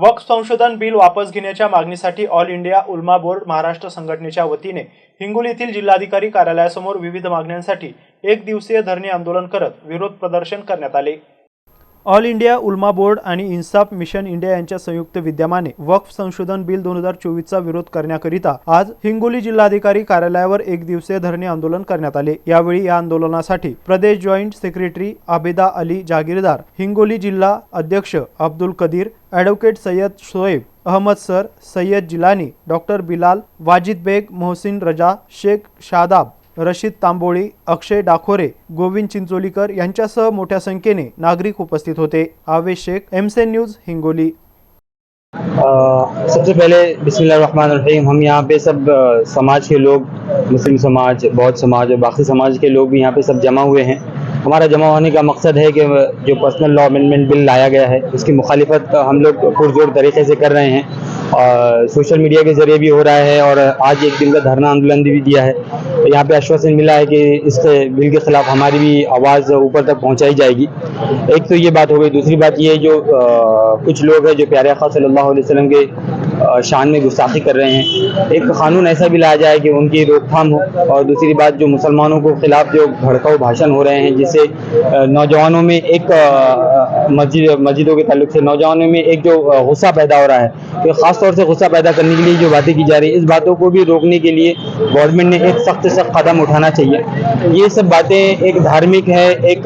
वक्फ संशोधन बिल वापस घेण्याच्या मागणीसाठी all India Ulama board Maharashtra संघटनेच्या वतीने हिंगोलीतील जिल्हाधिकारी कार्यालयासमोर विविध मागण्यांसाठी एक दिवसीय धरणे आंदोलन करत विरोध प्रदर्शन करण्यात आले. ऑल इंडिया उल्मा बोर्ड आणि इन्साफ मिशन इंडिया यांच्या संयुक्त विद्यमाने वक्फ संशोधन बिल दोन हजार चोवीसचा विरोध करण्याकरिता आज हिंगोली जिल्हाधिकारी कार्यालयावर एक दिवसीय धरणे आंदोलन करण्यात आले. यावेळी या आंदोलनासाठी प्रदेश जॉईंट सेक्रेटरी आबेदा अली जागीरदार हिंगोली जिल्हा अध्यक्ष Abdul Kadir advocate Sayyad Shoaib Ahmed sir Sayyad Jilani doctor Bilal Wajid Baig Mohsin Raza Shaikh Shadab Rashid Tamboli अक्षय डाखोरे गोविंद चिंचोलीकर यांच्यासह मोठ्या संख्येने नागरिक उपस्थित होते. आवेश शेख एमसेन न्यूज हिंगोली. सबसे पहले बिस्मिल्लाहिर्रहमानिर्रहीम हम यहाँ पे सब समाज के लोग मुस्लिम समाज बौद्ध समाज और बाकी समाज के लोग भी यहाँ पे सब जमा हुए हैं। हमारा जमा होने का मकसद है कि जो पर्सनल लॉ अमेंडमेंट बिल लाया गया है उसकी मुखालिफत हम लोग पुरजोर तरीके से कर रहे हैं। सोशल मीडिया के ज़रिए भी हो रहा है और आज एक दिन का धरना आंदोलन भी दिया है। यहाँ पे आश्वासन मिला है कि इस बिल के खिलाफ हमारी भी आवाज़ ऊपर तक पहुँचाई जाएगी। एक तो ये बात हो गई दूसरी बात ये जो आ, कुछ लोग हैं जो प्यारे खास सल्ला वसलम के शान में गुस्ताखी कर रहे हैं। एक कानून ऐसा भी लाया जाए कि उनकी रोकथाम हो और दूसरी बात, जो मुसलमानों को खिलाफ जो भड़काऊ भाषण हो रहे हैं जिससे नौजवानों में एक मस्जिद, मस्जिदों के ताल्लुक से नौजवानों में एक जो गुस्सा पैदा हो रहा है तो खास तौर से गुस्सा पैदा करने के लिए जो बातें की जा रही है, इस बातों को भी रोकने के लिए गवर्नमेंट ने एक सख्त सख्त कदम उठाना चाहिए। ये सब बातें एक धार्मिक है, एक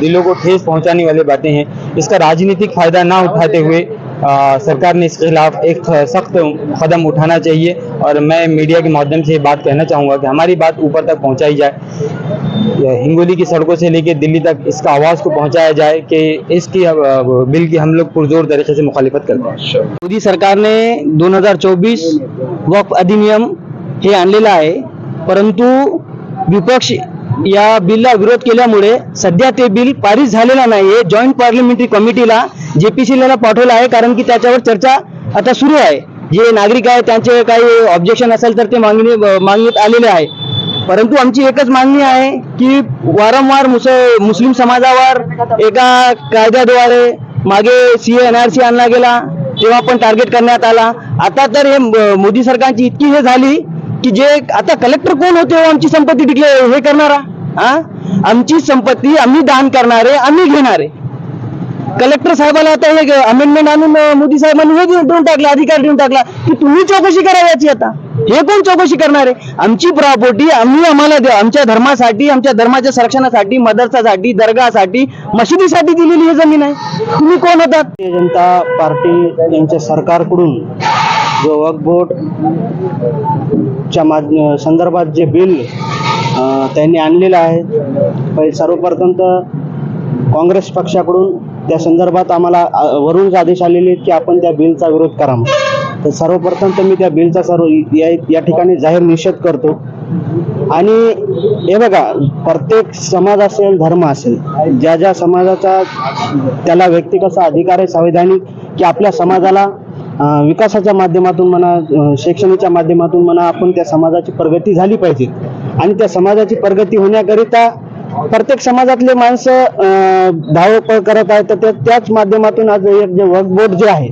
दिलों को ठेस पहुँचाने वाली बातें हैं। इसका राजनीतिक फ़ायदा ना उठाते हुए सरकार ने इसके खिलाफ एक सख्त कदम उठाना चाहिए और मैं मीडिया के माध्यम से ये बात कहना चाहूँगा कि हमारी बात ऊपर तक पहुँचाई जाए। हिंगोली की सड़कों से लेकर दिल्ली तक इसका आवाज़ को पहुँचाया जाए कि इसकी बिल की हम लोग पुरजोर तरीके से मुखालिफत करते हैं। मोदी दोन हज़ार चोवीस वक्फ अधिनियम हे आणलेलं आहे, परंतु विपक्ष या बिलला विरोध केल्यामुळे सध्या ते बिल पारित झालेलं नाहीये. जॉईंट पार्लमेंटरी कमिटीला जेपीसीला पाठवलं आहे कारण की त्याच्यावर चर्चा आता सुरू आहे. जे नागरिक आहे त्यांचे काही ऑब्जेक्शन असेल तर ते मागणी मागणीत आलेले आहे. परंतु आमची एकच मागणी आहे की वारंवार मुस मुस्लिम समाजावर एका कायद्याद्वारे मागे सी एन आर सी आणला गेला तेव्हा पण टार्गेट करण्यात आला. आता तर हे मोदी सरकारची इतकी हे झाली की जे आता कलेक्टर कोण होते हो आमची संपत्ती डिक्लेअर हे करणारा? हा? आमची संपत्ती आम्ही दान करणारे आम्ही घेणारे. कलेक्टर साहेबाला आता हे अमेंडमेंट आणून मोदी साहेबांनी हे देऊन टाकला अधिकार देऊन टाकला की तुम्ही चौकशी करा याची आता. हे कोण चौकशी करणार? आहे आमची प्रॉपर्टी आम्ही आम्हाला द्या आमच्या धर्मासाठी आमच्या धर्माच्या संरक्षणासाठी मदरसासाठी दर्गासाठी मशिदीसाठी दिलेली ही जमीन आहे. तुम्ही कोण होतात? भारतीय जनता पार्टी यांच्या सरकारकडून जो वक्फ बोर्डच्या माध संदर्भात जे बिल त्यांनी आणलेलं आहे पहिले सर्वप्रथम तर काँग्रेस पक्षाकडून त्या संदर्भात आम्हाला वरूनच आदेश आलेले की आपण त्या बिलचा विरोध करा तर सर्वप्रथम तर मी त्या बिलचा सर्व या या ठिकाणी जाहीर निषेध करतो. आणि हे बघा प्रत्येक समाज असेल धर्म असेल ज्या ज्या समाजाचा त्याला व्यक्तिगत अधिकार आहे संवैधानिक की आपल्या समाजाला विकासाच्या माध्यमातून म्हणा शैक्षणिकच्या माध्यमातून म्हणा आपण त्या समाजाची प्रगती झाली पाहिजे. आणि त्या समाजाची प्रगती होण्याकरिता प्रत्येक समाजातले माणसं धावपळ करत आहेत तर त्याच माध्यमातून आज एक जे वर्कबोर्ड जे आहे